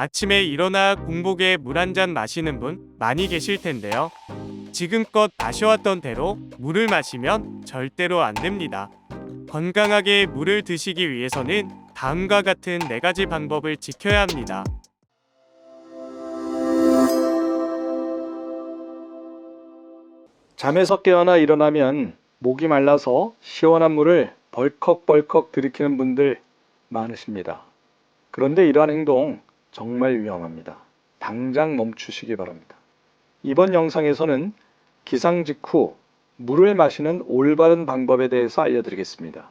아침에 일어나 공복에 물 한 잔 마시는 분 많이 계실 텐데요. 지금껏 마셔왔던 대로 물을 마시면 절대로 안 됩니다. 건강하게 물을 드시기 위해서는 다음과 같은 네 가지 방법을 지켜야 합니다. 잠에서 깨어나 일어나면 목이 말라서 시원한 물을 벌컥벌컥 들이키는 분들 많으십니다. 그런데 이러한 행동 정말 위험합니다. 당장 멈추시기 바랍니다. 이번 영상에서는 기상 직후 물을 마시는 올바른 방법에 대해서 알려드리겠습니다.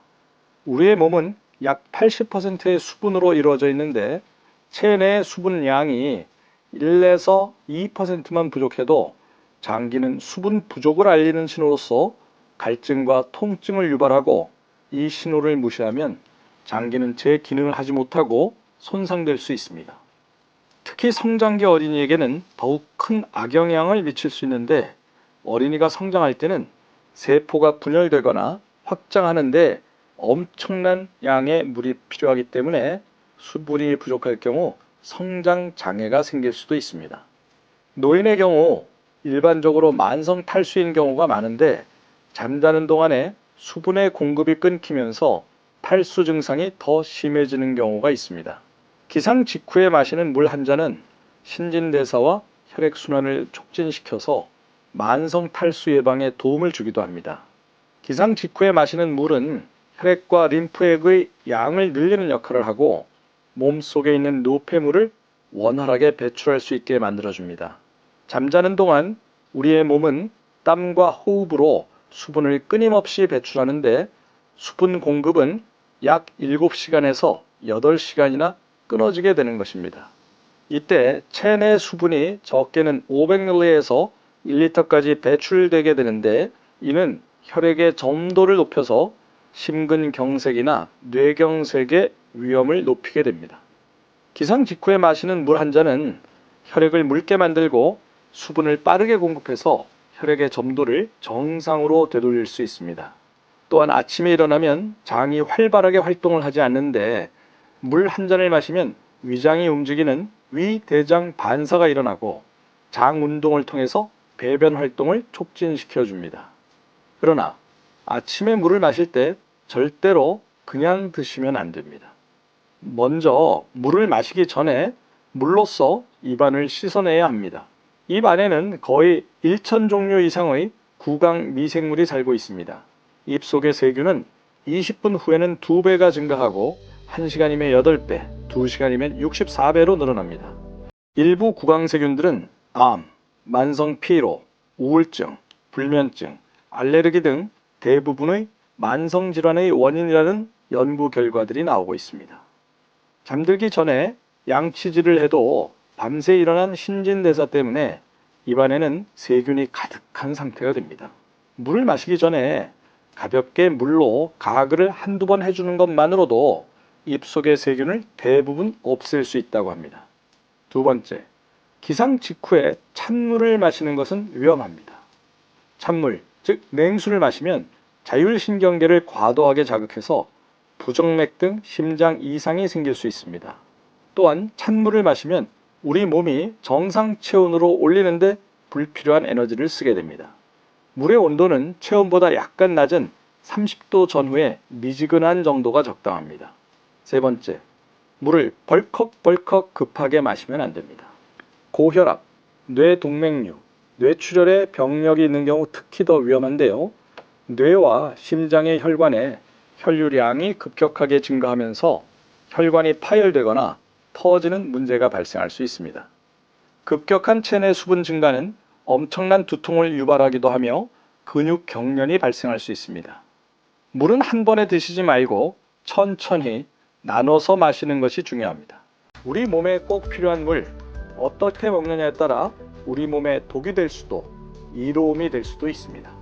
우리의 몸은 약 80%의 수분으로 이루어져 있는데 체내의 수분 양이 1에서 2%만 부족해도 장기는 수분 부족을 알리는 신호로서 갈증과 통증을 유발하고 이 신호를 무시하면 장기는 제 기능을 하지 못하고 손상될 수 있습니다. 특히 성장기 어린이에게는 더욱 큰 악영향을 미칠 수 있는데 어린이가 성장할 때는 세포가 분열되거나 확장하는데 엄청난 양의 물이 필요하기 때문에 수분이 부족할 경우 성장 장애가 생길 수도 있습니다. 노인의 경우 일반적으로 만성 탈수인 경우가 많은데 잠자는 동안에 수분의 공급이 끊기면서 탈수 증상이 더 심해지는 경우가 있습니다. 기상 직후에 마시는 물 한 잔은 신진대사와 혈액순환을 촉진시켜서 만성 탈수 예방에 도움을 주기도 합니다. 기상 직후에 마시는 물은 혈액과 림프액의 양을 늘리는 역할을 하고 몸 속에 있는 노폐물을 원활하게 배출할 수 있게 만들어줍니다. 잠자는 동안 우리의 몸은 땀과 호흡으로 수분을 끊임없이 배출하는데 수분 공급은 약 7시간에서 8시간이나 끊어지게 되는 것입니다. 이때 체내 수분이 적게는 500ml에서 1리터까지 배출되게 되는데 이는 혈액의 점도를 높여서 심근경색이나 뇌경색의 위험을 높이게 됩니다. 기상 직후에 마시는 물 한 잔은 혈액을 묽게 만들고 수분을 빠르게 공급해서 혈액의 점도를 정상으로 되돌릴 수 있습니다. 또한 아침에 일어나면 장이 활발하게 활동을 하지 않는데 물 한 잔을 마시면 위장이 움직이는 위대장 반사가 일어나고 장 운동을 통해서 배변 활동을 촉진시켜 줍니다. 그러나 아침에 물을 마실 때 절대로 그냥 드시면 안 됩니다. 먼저 물을 마시기 전에 물로써 입안을 씻어내야 합니다. 입 안에는 거의 1천 종류 이상의 구강 미생물이 살고 있습니다. 입 속의 세균은 20분 후에는 2배가 증가하고 1시간이면 8배, 2시간이면 64배로 늘어납니다. 일부 구강세균들은 암, 만성 피로, 우울증, 불면증, 알레르기 등 대부분의 만성 질환의 원인이라는 연구 결과들이 나오고 있습니다. 잠들기 전에 양치질을 해도 밤새 일어난 신진대사 때문에 입안에는 세균이 가득한 상태가 됩니다. 물을 마시기 전에 가볍게 물로 가글을 한두 번 해주는 것만으로도 입속의 세균을 대부분 없앨 수 있다고 합니다. 두 번째, 기상 직후에 찬물을 마시는 것은 위험합니다. 찬물, 즉 냉수를 마시면 자율신경계를 과도하게 자극해서 부정맥 등 심장 이상이 생길 수 있습니다. 또한 찬물을 마시면 우리 몸이 정상 체온으로 올리는데 불필요한 에너지를 쓰게 됩니다. 물의 온도는 체온보다 약간 낮은 30도 전후에 미지근한 정도가 적당합니다. 세 번째, 물을 벌컥벌컥 급하게 마시면 안 됩니다. 고혈압, 뇌동맥류, 뇌출혈의 병력이 있는 경우 특히 더 위험한데요. 뇌와 심장의 혈관에 혈류량이 급격하게 증가하면서 혈관이 파열되거나 터지는 문제가 발생할 수 있습니다. 급격한 체내 수분 증가는 엄청난 두통을 유발하기도 하며 근육 경련이 발생할 수 있습니다. 물은 한 번에 드시지 말고 천천히 나눠서 마시는 것이 중요합니다. 우리 몸에 꼭 필요한 물, 어떻게 먹느냐에 따라 우리 몸에 독이 될 수도 이로움이 될 수도 있습니다.